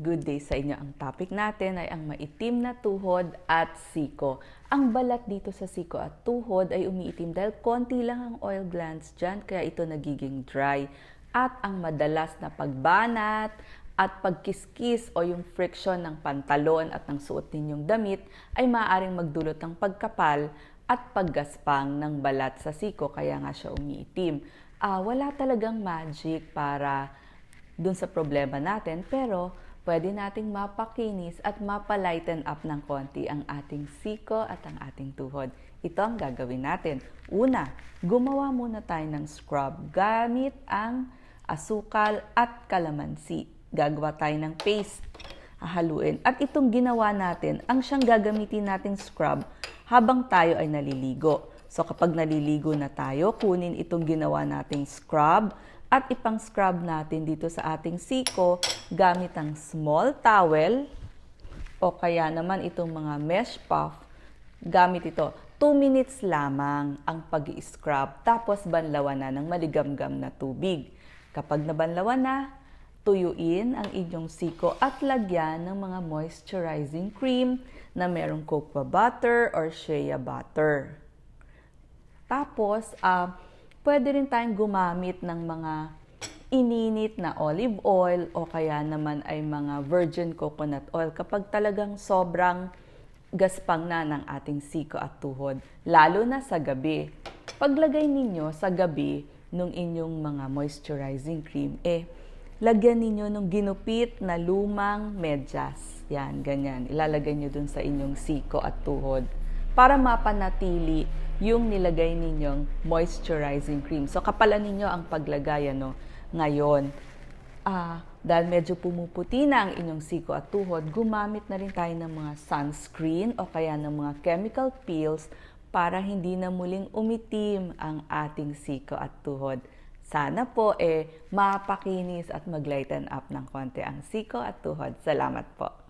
Good day sa inyo. Ang topic natin ay ang maitim na tuhod at siko. Ang balat dito sa siko at tuhod ay umiitim dahil konti lang ang oil glands dyan, kaya ito nagiging dry. At ang madalas na pagbanat at pagkiskis o yung friction ng pantalon at ng suot ninyong damit ay maaaring magdulot ng pagkapal at paggaspang ng balat sa siko, kaya nga siya umiitim. Ah, wala talagang magic para dun sa problema natin, pero pwede nating mapakinis at mapalighten up ng konti ang ating siko at ang ating tuhod. Ito ang gagawin natin. Una, gumawa muna tayo ng scrub gamit ang asukal at kalamansi. Gagawa tayo ng paste. Hahaluin. At itong ginawa natin, ang siyang gagamitin nating scrub habang tayo ay naliligo. So kapag naliligo na tayo, kunin itong ginawa nating scrub at ipang scrub natin dito sa ating siko gamit ang small towel o kaya naman itong mga mesh puff. Gamit ito. 2 minutes lamang ang pag scrub tapos banlawan na ng maligamgam na tubig. Kapag nabanlawan na, tuyuin ang inyong siko at lagyan ng mga moisturizing cream na merong cocoa butter or shea butter. Tapos, uh, pwede rin tayong gumamit ng mga ininit na olive oil o kaya naman ay mga virgin coconut oil kapag talagang sobrang gaspang na ng ating siko at tuhod, lalo na sa gabi. Paglagay ninyo sa gabi nung inyong mga moisturizing cream, eh, lagyan ninyo ng ginupit na lumang medyas. Yan, ganyan. Ilalagay nyo dun sa inyong siko at tuhod para mapanatili yung nilagay ninyong moisturizing cream. So, kapalan ninyo ang paglagay ano, ngayon. Ah, dahil medyo pumuputi na ang inyong siko at tuhod, gumamit na rin tayo ng mga sunscreen o kaya ng mga chemical peels para hindi na muling umitim ang ating siko at tuhod. Sana po eh mapakinis at maglighten up ng konti ang siko at tuhod. Salamat po.